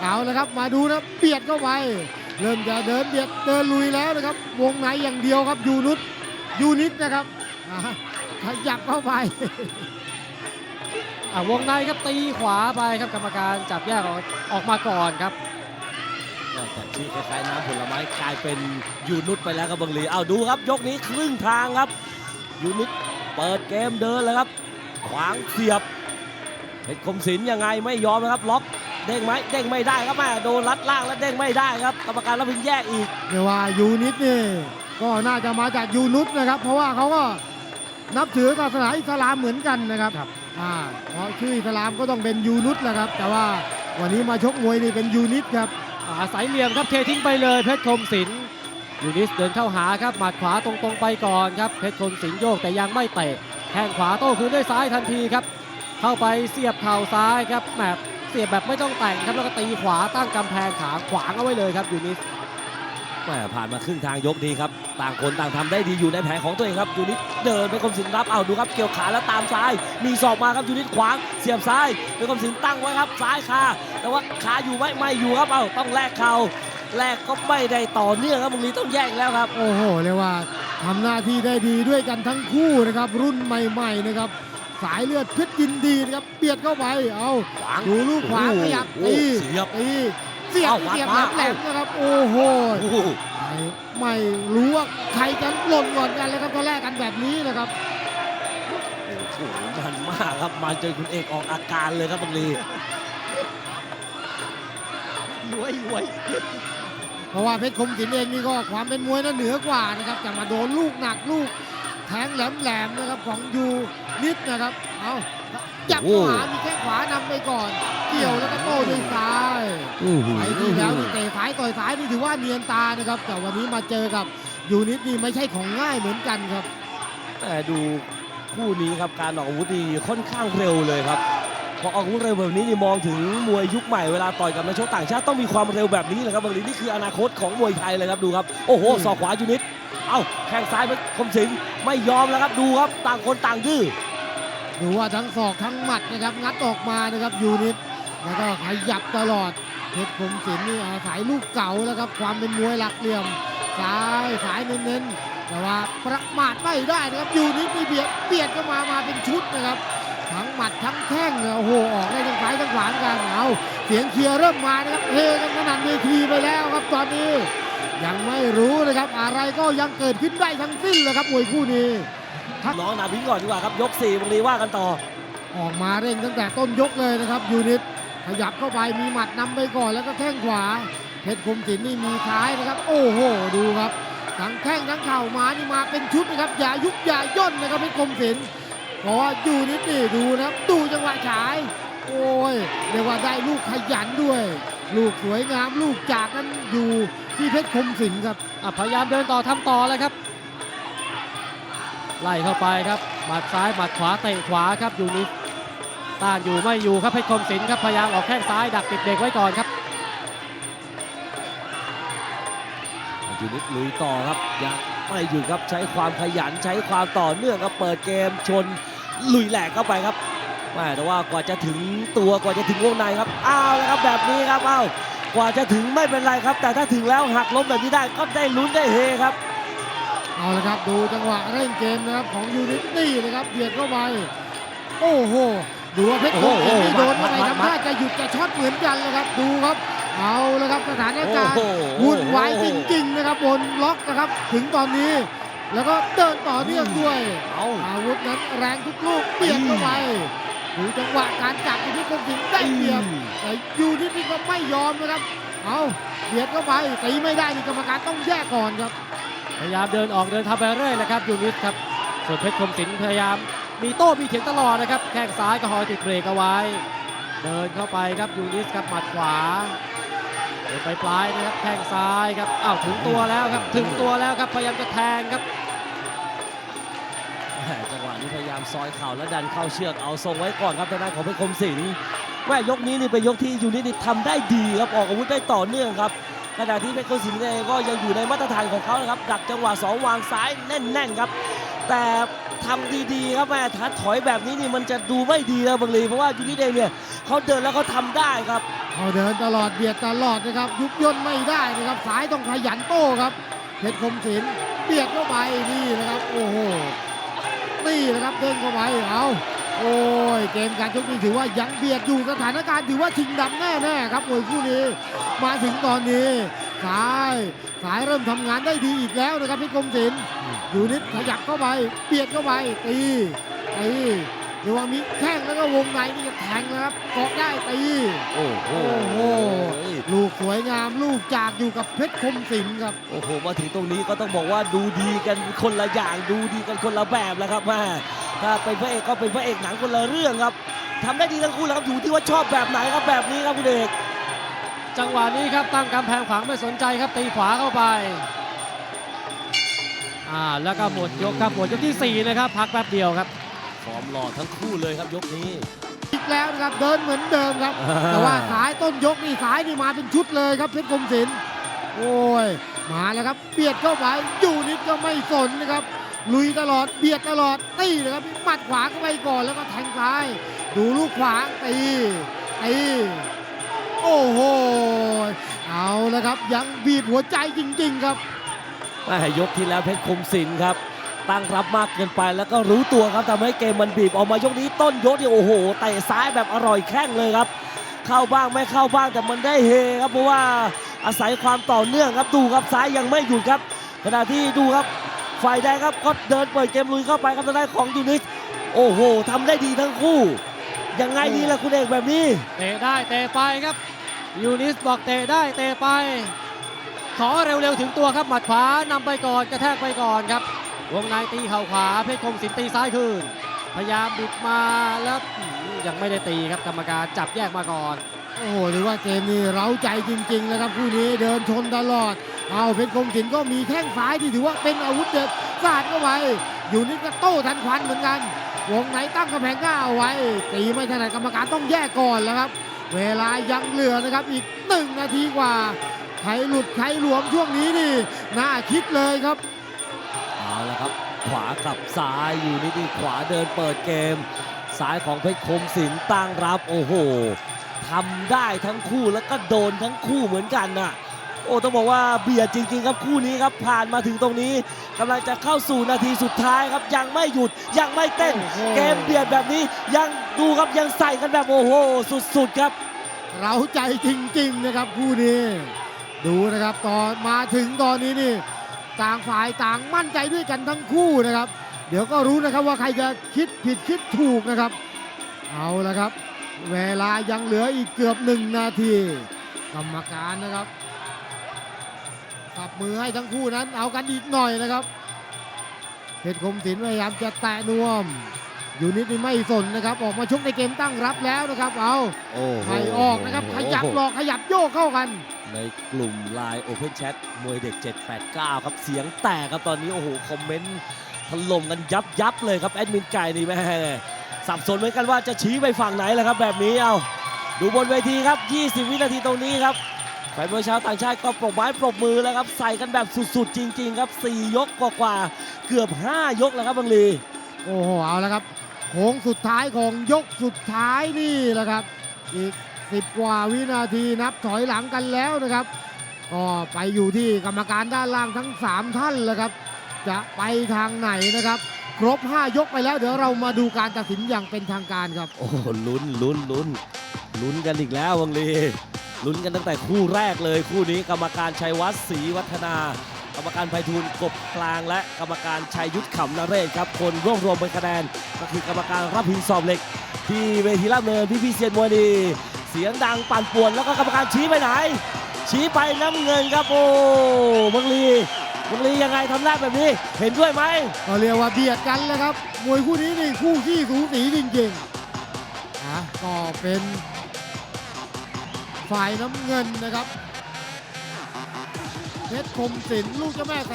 เอาละครับมาดูนะเบียดเข้าไปเริ่มจะเดินเบียดเดินลุยแล้วนะครับ วงในอย่างเดียวครับยูนุสยูนิตนะครับขยับเข้าไปอะวงในครับตีขวาไปครับกรรมการจับแยกออกออกมาก่อนครับจากชื่อคล้ายๆน้ำผลไม้กลายเป็นยูนุสไปแล้วครับบังลีเอาดูครับ ยกนี้ครึ่งทางครับยูนุสเปิดเกมเดินแล้วครับ ขวางเสียบเพชรคมศิลยังไงไม่ยอมนะครับล็อก เด้งไหมเด้งไม่ได้ครับแม่โดนรัดล่างแล้วเด้งไม่ได้ครับกรรมการรับพินแยกอีกเรียกว่ายูนิตนี่ก็น่าจะมาจากยูนุสนะครับ เพราะว่าเขาก็นับถือศาสนาอิสลามเหมือนกันนะครับครับ อ่าเพราะชื่ออิสลามก็ต้องเป็นยูนุสแหละครับ แต่ว่าวันนี้มาชกมวยนี่เป็นยูนิตครับ อาศัยเหลี่ยมครับเททิ้งไปเลยเพชรคมศิลป์ยูนิสเดินเข้าหาครับหมัดขวาตรงๆไปก่อนครับเพชรคมศิลป์โยกแต่ยังไม่เตะแข้งขวาโต้คืนด้วยซ้ายทันทีครับ เข้าไปเสียบเข่าซ้ายครับแหม เสียบแบบไม่ต้องแต่งครับแล้วก็ตีขวาตั้งกำแพงขาขวางเอาไว้เลยครับยูนิสแหม่ผ่านมาครึ่งทางยกนี้ครับ ต่างคนต่างทำได้ดีอยู่ในแผนของตัวเองครับยูนิตเดินไปคมสินรับเอาดูครับเกี่ยวขาแล้วตามซ้าย มีศอกมาครับยูนิตขวางเสียบซ้ายเป็นคมสินตั้งไว้ครับซ้ายคาแต่ว่าขาอยู่ไหมไม่อยู่ครับเอาต้องแลกเข่าแลกก็ไม่ได้ต่อเนื่องครับมึงลีต้องแยกแล้วครับ โอ้โหเรียกว่าทำหน้าที่ได้ดีด้วยกันทั้งคู่นะครับรุ่นใหม่ ๆนะครับ สายเลือดเพชรยินดีนะครับเบียดเข้าไปเอาขวางดูลูกขวาขยับโอ้ตีโหเสียบตีเสียบเอาเสียบวัดแหลมามๆนะครับโอ้โหโอ้โหไม่ไม่รู้ว่าใครจะหล่นก่อนกันเลยครับก็แลกกันแบบนี้นะครับโอ้โหมันมากครับมันจนคุณเอกออกอาการเลยครับมึงลีรวยรวยเพราะว่าเพชรคมศิลป์เองนี่ก็ความเป็นมวยนั้นเหนือกว่านะครับจะมาโดนลูกหนักลูก แทงแหลมๆนะครับของยูนิดนะครับ เอาจับขวา มีแข้งขวานำไปก่อน เกี่ยวแล้วก็โต้ด้วยซ้ายอื้อหือไอ้ที่แล้วนี่เตะซ้ายต่อยซ้ายนี่ถือว่าเนียนตานะครับ แต่วันนี้มาเจอกับยูนิตนี่ไม่ใช่ของง่ายเหมือนกันครับ แต่ดูคู่นี้ครับการออกอาวุธดีค่อนข้างเร็วเลยครับพอออกอาวุธเร็วแบบนี้นี่มองถึงมวยยุคใหม่เวลาต่อยกับนักชกต่างชาติต้องมีความเร็วแบบนี้เลยครับบางทีนี่คืออนาคตของมวยไทยเลยครับดูครับโอ้โหอืมศอกขวายูนิตเอ้าแข้งซ้ายเป็นคมสิงไม่ยอมแล้วครับดูครับต่างคนต่างดื้อดูว่าทั้งศอกทั้งหมัดนะครับงัดออกมานะครับยูนิตแล้วก็ขยับตลอดเพชรคมศิลป์นี่อาศัยลูกเก่าแล้วครับความเป็นมวยหลักเหลี่ยมซ้ายสายเน้นๆแต่ว่าประมาทไม่ได้นะครับยูนิตนี่เบียดเบียดเข้ามามาเป็นชุดนะครับทั้งหมัดทั้งแข้งเนี่ยโอ้โหออกได้ทั้งซ้ายทั้งขวากันเอาเสียงเชียร์เริ่มมานะครับเฮกันขนาดเวทีไปแล้วครับตอนนี้ ยังไม่รู้นะครับ อะไรก็ยังเกิดขึ้นได้ทั้งสิ้นเลยครับมวยคู่นี้น้องนาพิงก่อนดีกว่าครับยกสี่บางทีว่ากันต่อ ออกมาเร่งตั้งแต่ต้นยกเลยนะครับยูนิตขยับเข้าไปมีหมัดนำไปก่อนแล้วก็แข้งขวาเพชรคมศิลป์นี่มีท้ายนะครับ โอ้โหดูครับทั้งแข้งทั้งเข่ามานี่มาเป็นชุดนะครับอย่ายุบอย่าย่นนะครับเพชรคมศิลป์เพราะว่ายูนิตนี่ดูนะครับดูจังหวะฉาย โอ้ยเรียกว่าได้ลูกขยันด้วย ลูกสวยงามลูกจากนั้นอยู่ที่เพชรคมศิลป์ครับพยายามเดินต่อทำต่อเลยครับ ไล่เข้าไปครับหมัดซ้ายหมัดขวาเตะขวาครับอยู่นิสต้านอยู่ไม่อยู่ครับเพชรคมศิลป์ครับพยายามออกแข้งซ้ายดักติดเด็กไว้ก่อนครับยูนิตลุยต่อครับยังไม่หยุดครับใช้ความขยันใช้ความต่อเนื่องครับเปิดเกมชนลุยแหลกเข้าไปครับ แม่แต่ว่ากว่าจะถึงตัวกว่าจะถึงวงในครับอ้าวแล้วครับแบบนี้ครับอ้าวกว่าจะถึงไม่เป็นไรครับ แต่ถ้าถึงแล้วหักล้มแบบนี้ได้ก็ได้ลุ้นได้เฮครับเอาละครับดูจังหวะเร่งเกมนะครับของยูนิตนี่นะครับเบียดเข้าไปโอ้โหดูว่าเพชรคมศิลป์นี่โดนเข้าไปทำท่าจะหยุดจะช็อตเหมือนกันเลยครับดูครับ เอาละครับสถานการณ์โอ้โหวุ่นวายจริงๆนะครับบนล็อกนะครับ ถึงตอนนี้ แล้วก็เดินต่อเนื่องด้วยเอาอาวุธนั้นแรงทุกลูกเปลี่ยนเข้าไป ดูจังหวะการจับยูนิตคมศิลป์ได้เปรียบแต่ยูนิตนี่ก็ไม่ยอมนะครับ เอาเบียดเข้าไปตีไม่ได้นี่กรรมการต้องแยกก่อนครับ พยายามเดินออกเดินทำไปเรื่อยนะครับยูนิสครับส่วนเพชรคมศิลป์พยายาม มีโต้มีเถียงตลอดนะครับแข้งซ้ายก็คอยติดเบรกเอาไว้ เดินเข้าไปครับยูนิสครับหมัดขวาเดินไปปลายนะครับแข้งซ้ายครับอ้าวถึงตัวแล้วครับถึงตัวแล้วครับพยายามจะแทงครับ นี้พยายามซอยเข่าและดันเข้าเชือกเอาทรงไว้ก่อนครับทางด้านของเพชรคมศิลป์แม่ยกนี้นี่เป็นยกที่ยูนิตนี่ทำได้ดีครับออกอาวุธได้ต่อเนื่องครับขณะที่เพชรคมศิลป์เองก็ยังอยู่ในมาตรฐานของเขานะครับดักจังหวะสองวางซ้ายแน่นๆครับ แต่ทำดีๆครับแม่ถ้าถอยแบบนี้นี่มันจะดูไม่ดีนะบางลีเพราะว่ายูนิเดย์เนี่ยเขาเดินแล้วเขาทำได้ครับเอาเดินตลอดเบียดตลอดนะครับยุบย่นไม่ได้นะครับสายต้องขยันโต้ครับเพชรคมศิลป์เบียดเข้าไปนี่นะครับโอ้โห นี่นะครับเดินเข้าไปเอาโอ้ยเกมการชกนี่ถือว่ายังเบียดอยู่สถานการณ์ถือว่าชิงดำแน่ๆครับมวยคู่นี้มาถึงตอนนี้สายสายเริ่มทำงานได้ดีอีกแล้วนะครับเพชรคมศิลป์อยู่นิดขยับเข้าไปเบียดเข้าไปตีตี ดี๋ยวว่ามีแข้งแล้วก็วงในนี่จะแทงนะครับเกาะได้ตีโอ้โหโอ้โหลูกสวยงามลูกจากอยู่กับเพชรคมศิลป์ครับโอ้โหมาถึงตรงนี้ก็ต้องบอกว่าดูดีกันคนละอย่างดูดีกันคนละแบบแล้วครับแม่ถ้าเป็นพระเอกก็เป็นพระเอกหนังคนละเรื่องครับทำได้ดีทั้งคู่แล้วครับอยู่ที่ว่าชอบแบบไหนครับแบบนี้ครับคุณเอกจังหวะนี้ครับตั้งกำแพงขวางไม่สนใจครับตีขวาเข้าไปอ่าแล้วก็หมดยกครับหมดยกที่สี่นะครับพักแป๊บเดียวครับ ฟอร์มหล่อทั้งคู่เลยครับยกนี้ อีกแล้วนะครับเดินเหมือนเดิมครับ แต่ว่าสายต้นยกนี่สายนี่มาเป็นชุดเลยครับเพชรคมศิลป์โอ้ยมาแล้วครับเบียดเข้าไปอยู่นิดก็ไม่สนนะครับลุยตลอดเบียดตลอดตีนะครับหมัดขวาเข้าไปก่อนแล้วก็แทงซ้าย ดูลูกขวาตีตีโอ้โหเอาแล้วครับยังบีบหัวใจจริง ๆ ครับแม่ยกที่แล้วเพชรคมศิลป์ครับ ตั้งรับมากเกินไปแล้วก็รู้ตัวครับทำให้เกมมันบีบออกมายกนี้ต้นยกนี่โอ้โหเตะซ้ายแบบอร่อยแข้งเลยครับ เข้าบ้างไม่เข้าบ้างแต่มันได้เฮครับเพราะว่าอาศัยความต่อเนื่องครับดูครับซ้ายยังไม่หยุดครับ ขณะที่ดูครับฝ่ายแดงครับก็เดินเปิดเกมลุยเข้าไปครับทางด้านของยูนิสโอ้โหทำได้ดีทั้งคู่ยังไงดีล่ะคุณเอกแบบนี้เตะได้เตะไปครับยูนิสบอกเตะได้เตะไป ขอเร็วๆถึงตัวครับหมัดขวานำไปก่อนกระแทกไปก่อนครับ วงในตีเข่าขวาเพชรคมสินตีซ้ายคืน พยายามบิดมาแล้วยังไม่ได้ตีครับกรรมการจับแยกมาก่อน โอ้โหถือว่าเกมนี้เร้าใจจริงๆนะครับคู่นี้เดินชนตลอด เอาเพชรคมศิลป์ก็มีแข้งซ้ายที่ถือว่าเป็นอาวุธเด็ดสาดเข้าไปอยู่นี่ก็โต้ทันควันเหมือนกัน วงไหนตั้งกำแพงหน้าเอาไว้ ตีไม่ถนัดกรรมการต้องแยกก่อนแล้วครับ เวลายังเหลือนะครับอีกหนึ่งนาทีกว่าใครหลุดใครหลวมช่วงนี้นี่น่าคิดเลยครับ ขวากับซ้ายอยู่นี่ดีขวาเดินเปิดเกมซ้ายของเพชรคมศิลป์ตั้งรับโอ้โหทำได้ทั้งคู่แล้วก็โดนทั้งคู่เหมือนกันน่ะโอ้ต้องบอกว่าเบียดจริง ๆ ครับคู่นี้ครับผ่านมาถึงตรงนี้กำลังจะเข้าสู่นาทีสุดท้ายครับยังไม่หยุดยังไม่เต้นโอ้โหเกมเบียดแบบนี้ยังดูครับยังใส่กันแบบโอ้โหสุดๆครับเราใจจริง ๆ นะครับคู่นี้ ดูนะครับตอนมาถึงตอนนี้นี่ ต่างฝ่ายต่างมั่นใจด้วยกันทั้งคู่นะครับ เดี๋ยวก็รู้นะครับว่าใครจะคิดผิดคิดถูกนะครับ เอาละครับ เวลายังเหลืออีกเกือบหนึ่งนาที กรรมการนะครับสับมือให้ทั้งคู่นั้นเอากันอีกหน่อยนะครับเพชรคมศิลป์พยายามจะแตะนวม อยู่นิดนี่ไม่สนนะครับ ออกมาชกในเกมตั้งรับแล้วนะครับ เอาโอ้โหไม่ออกนะครับ ขยับหลอกขยับโยกเข้ากัน ในกลุ่มไลน์ Open Chat มวยเด็ก 789 ครับเสียงแตกครับตอนนี้โอ้โหคอมเมนต์ถล่มกันยับยับเลยครับแอดมินไก่นี่แม่สับสนเหมือนกันว่าจะชี้ไปฝั่งไหนแหละครับ แบบนี้เอาดูบนเวทีครับ 20 วินาทีตรงนี้ครับแฟนมวยชาวต่างชาติก็ปรบไม้ปรบมือแล้วครับ ใส่กันแบบสุดๆ จริง ๆ ครับ 4 ยกกว่าๆเกือบ 5 ยกแล้วครับบังลี โอ้โห เอาละครับ โค้งสุดท้ายของยกสุดท้ายนี่แหละครับ อีก 10 กว่าวินาทีนับถอยหลังกันแล้วนะครับก็ไปอยู่ที่กรรมการด้านล่างทั้ง 3 ท่านแล้วครับ จะไปทางไหนนะครับ ครบ 5 ยกไปแล้วเดี๋ยวเรามาดูการตัดสินอย่างเป็นทางการครับ โอ้โหลุ้นลุ้นลุ้นลุ้นกันอีกแล้ววังลีลุ้นกันตั้งแต่คู่แรกเลยคู่นี้กรรมการชัยวัฒน์ศรีวัฒนา กรรมการไพฑูรย์กบกลางและกรรมการชัยยุทธขำนเรศครับคนรวบรวมเป็นคะแนนก็คือกรรมการรับพินสอบเหล็ก ที่เวทีราบเนินพี่พี่เซียนมวยดีเสียงดังปั่นป่วนแล้วก็กรรมการชี้ไปไหน ชี้ไปน้ำเงินครับโอ้บังลีบังลียังไงทำหน้าแบบนี้เห็นด้วยไหมก็เรียกว่าเบียดกันแล้วครับมวยคู่นี้นี่คู่ขี้สูสีจริงๆอะก็เป็นฝ่ายน้ำเงินนะครับ เพชรคมสินลูกเจ้าแม่